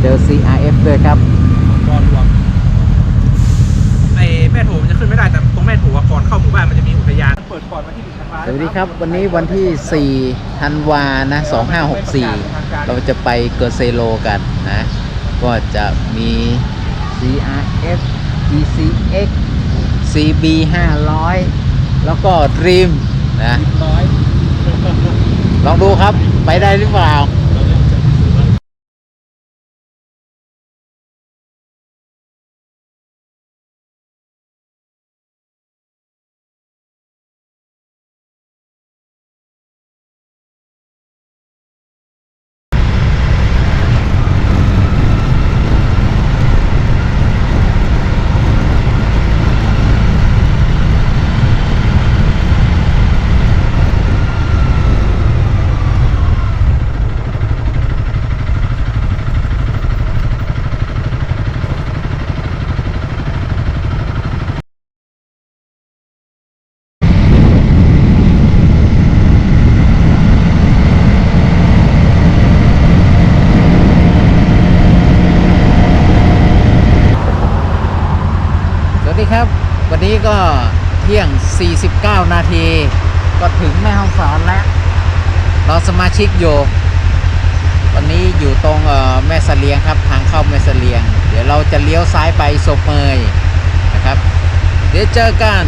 เจอ CRF ด้วยครับก่อนหลวงไอ้แม่โถมันจะขึ้นไม่ได้แต่ตรงแม่โถอะก่อนเข้าหมู่บ้านมันจะมีอุทยานเปิดก่อนวันที่หนึ่งธันวาสวัสดีครับวันนี้วันที่4ธันวานะ2564 เราจะไปเกอร์เซโลกันนะ ก็จะมี CRF GCX CB 500 แล้วก็ Dream นะร้อยลองดูครับไปได้หรือเปล่า ก็เที่ยง 49 นาที ก็ถึงแม่ห้องสอนแล้ว เราสมาชิกอยู่วันนี้อยู่ตรงแม่เสลียงครับทางเข้าแม่เสลียง เดี๋ยวเราจะเลี้ยวซ้ายไปศพเมยนะครับ เดี๋ยวเจอกัน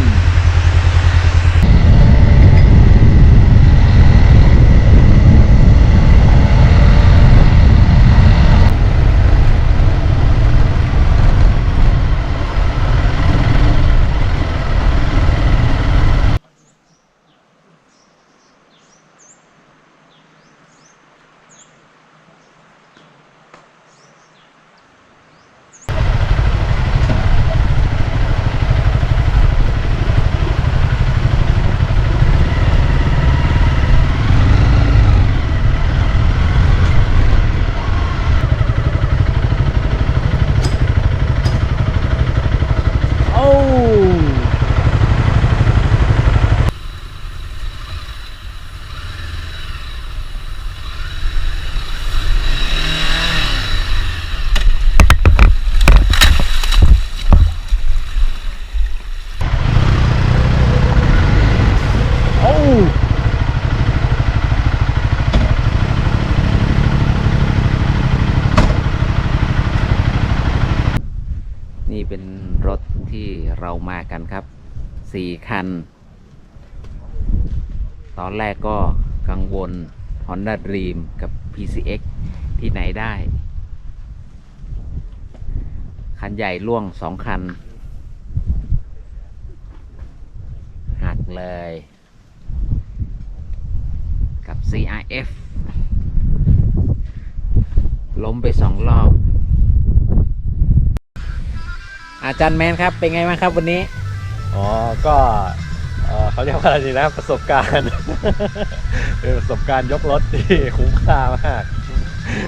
โอ้โอ้ นี่เป็นรถที่เรามากันครับสี่คัน ตอนแรกก็กังวล Honda Dream กับ PCX ที่ไหนได้ คันใหญ่ล่วงสองคัน หักเลย กับ CRF ล้มไปสองรอบ อาจารย์แมนครับเป็นไงบ้างครับวันนี้อ๋อก็เอ่อเขาเรียกว่าอะไรดีนะประสบการณ์ เป็นประสบการณ์ยกรถที่คุ้มค่ามาก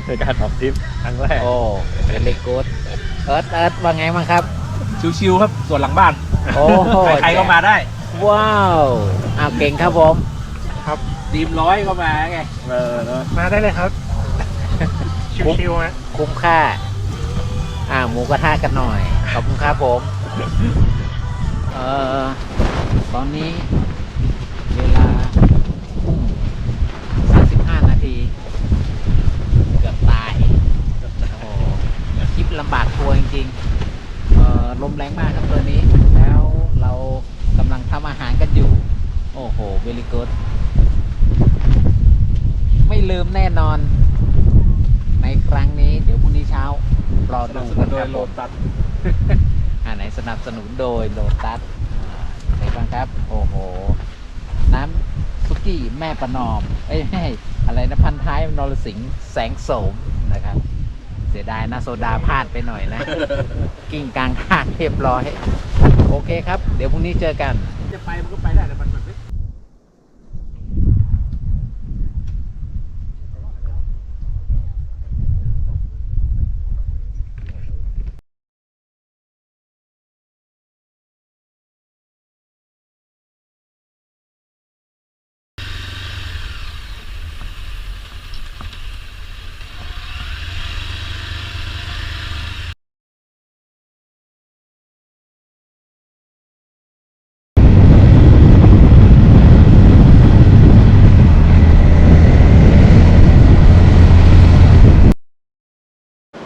ในการออกทริปครั้งแรกโอ้เวลีกูดเอิร์ธเอิร์ธว่าไงบ้างครับ ชิวๆครับส่วนหลังบ้าน โอ้โหใครๆก็มาได้ ว้าวอ้าวเก่งครับผมดีมร้อยก็มาไงเออเนอะมาได้เลยครับ ชิวๆฮะคุ้มค่า อ่าหมูกระทะกันหน่อย ขอบคุณครับผม เอ่อ ตอนนี้เวลาทุ่ม35นาที เกือบตายโอ้โหคลิปลำบากตัวจริงๆเอ่อลมแรงมากครับตัวนี้ แล้วเรากำลังทำอาหารกันอยู่ โอ้โหเวลิกูดไม่ลืมแน่นอน ในครั้งนี้เดี๋ยวพรุ่งนี้เช้ารอสนัดูบสนุนโดยโลตัส อันไหนสนับสนุนโดยโลตัสอะไรบ้างครับ โอ้โห น้ำซุกี้แม่ประนอม เอ้ยไม่อะไรนะพันท้ายนรสิงห์แสงโสมนะครับ เสียดายนะโซดาพลาดไปหน่อยนะ กิ้งกลางทางเรียบร้อย โอเคครับ เดี๋ยวพรุ่งนี้เจอกัน จะไปมันก็ไปได้แต่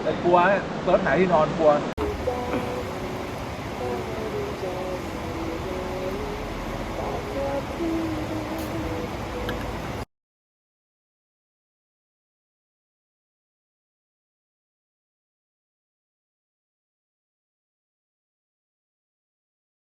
แต่กลัวเซิร์ชหาที่นอนกลัว